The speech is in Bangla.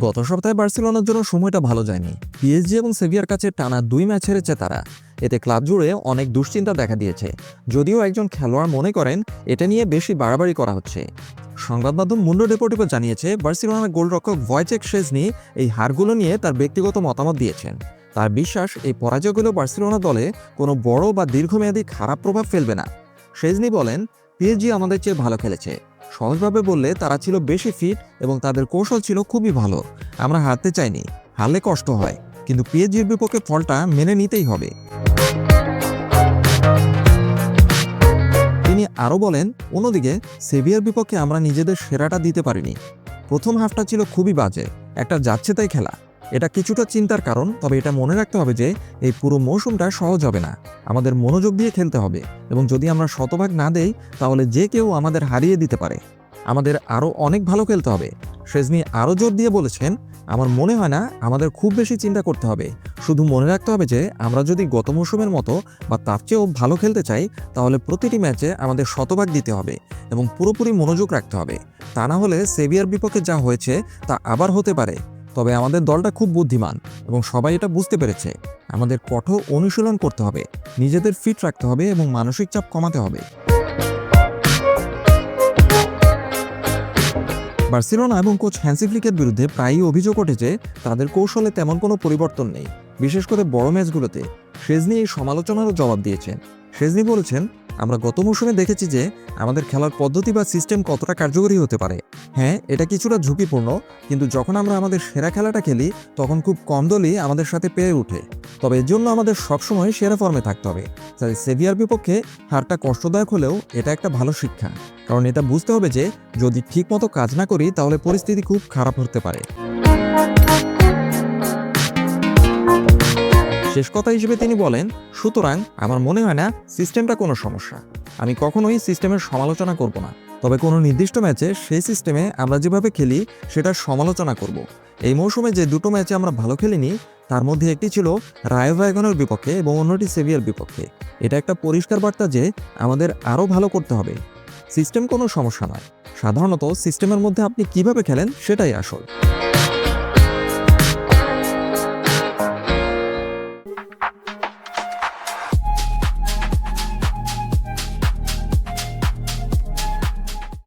গত সপ্তাহে বার্সেলোনার জন্য সময়টা ভালো যায়নি। পিএসজি এবং সেভিয়ার কাছে টানা দুই ম্যাচ হেরেছে তারা। এতে ক্লাব জুড়ে অনেক দুশ্চিন্তা দেখা দিয়েছে। যদিও একজন খেলোয়াড় মনে করেন, এটা নিয়ে বেশি বাড়াবাড়ি করা হচ্ছে। সংবাদ মাধ্যম মুন্ডো ডেপোর্টিভো জানিয়েছে, বার্সেলোনার গোলরক্ষক ভয়চেক শেজনি এই হারগুলো নিয়ে তার ব্যক্তিগত মতামত দিয়েছেন। তার বিশ্বাস, এই পরাজয়গুলো বার্সেলোনা দলে কোনো বড় বা দীর্ঘমেয়াদী খারাপ প্রভাব ফেলবে না। শেজনি বলেন পিএসজি আমাদের চেয়ে ভালো খেলেছে। সহজভাবে বললে তারা ছিল বেশি ফিট এবং তাদের কৌশল ছিল খুবই ভালো। আমরা হারতে চাইনি, হারলে কষ্ট হয়, কিন্তু পিএসজির বিপক্ষে ফলটা মেনে নিতেই হবে। তিনি আরও বলেন, অন্যদিকে সেভিয়ার বিপক্ষে আমরা নিজেদের সেরাটা দিতে পারিনি। প্রথম হাফটা ছিল খুবই বাজে, একটা যাচ্ছে তাই খেলা। এটা কিছুটা চিন্তার কারণ, তবে এটা মনে রাখতে হবে যে এই পুরো মৌসুমটা সহজ হবে না। আমাদের মনোযোগ দিয়ে খেলতে হবে এবং যদি আমরা শতভাগ না দেই, তাহলে যে কেউ আমাদের হারিয়ে দিতে পারে। আমাদের আরও অনেক ভালো খেলতে হবে। শেজনি আরও জোর দিয়ে বলেছেন, আমার মনে হয় না আমাদের খুব বেশি চিন্তা করতে হবে। শুধু মনে রাখতে হবে যে আমরা যদি গত মৌসুমের মতো বা তার চেয়েও ভালো খেলতে চাই, তাহলে প্রতিটি ম্যাচে আমাদের শতভাগ দিতে হবে এবং পুরোপুরি মনোযোগ রাখতে হবে। তা না হলে সেভিয়ার বিপক্ষে যা হয়েছে, তা আবার হতে পারে। তবে আমাদের দলটা খুব বুদ্ধিমান এবং সবাই এটা বুঝতে পেরেছে। আমাদের কঠোর অনুশীলন করতে হবে, নিজেদের ফিট রাখতে হবে এবং মানসিক চাপ কমাতে হবে। বার্সেলোনা এবং কোচ হ্যান্সি ফ্লিকের বিরুদ্ধে প্রায়ই অভিযোগ ওঠেছে তাদের কৌশলে তেমন কোনো পরিবর্তন নেই। বিশেষ করে বড় ম্যাচগুলোতে শেজনি এই সমালোচনারও জবাব দিয়েছেন। শেজনি বলেছেন আমরা গত মৌসুমে দেখেছি যে আমাদের খেলার পদ্ধতি বা সিস্টেম কতটা কার্যকরী হতে পারে। হ্যাঁ এটা কিছুটা ঝুঁকিপূর্ণ, কিন্তু যখন আমরা আমাদের সেরা খেলাটা খেলি, তখন খুব কম দলই আমাদের সাথে পেয়ে ওঠে। তবে এর জন্য আমাদের সবসময় সেরা ফর্মে থাকতে হবে। তাই সেভিয়ার বিপক্ষে হারটা কষ্টদায়ক হলেও এটা একটা ভালো শিক্ষা। কারণ এটা বুঝতে হবে যে যদি ঠিকমতো কাজ না করি, তাহলে পরিস্থিতি খুব খারাপ হতে পারে। শেষ কথা হিসেবে তিনি বলেন, সুতরাং আমার মনে হয় না সিস্টেমটা কোনো সমস্যা। আমি কখনোই সিস্টেমের সমালোচনা করব না। তবে কোনো নির্দিষ্ট ম্যাচে সেই সিস্টেমে আমরা যেভাবে খেলি, সেটার সমালোচনা করব। এই মৌসুমে যে দুটো ম্যাচে আমরা ভালো খেলিনি, তার মধ্যে একটি ছিল রায়ো ভ্যাগনের বিপক্ষে এবং অন্যটি সেভিয়ার বিপক্ষে। এটা একটা পরিষ্কার বার্তা যে আমাদের আরও ভালো করতে হবে। সিস্টেম কোনো সমস্যা নয়। সাধারণত সিস্টেমের মধ্যে আপনি কীভাবে খেলেন, সেটাই আসল।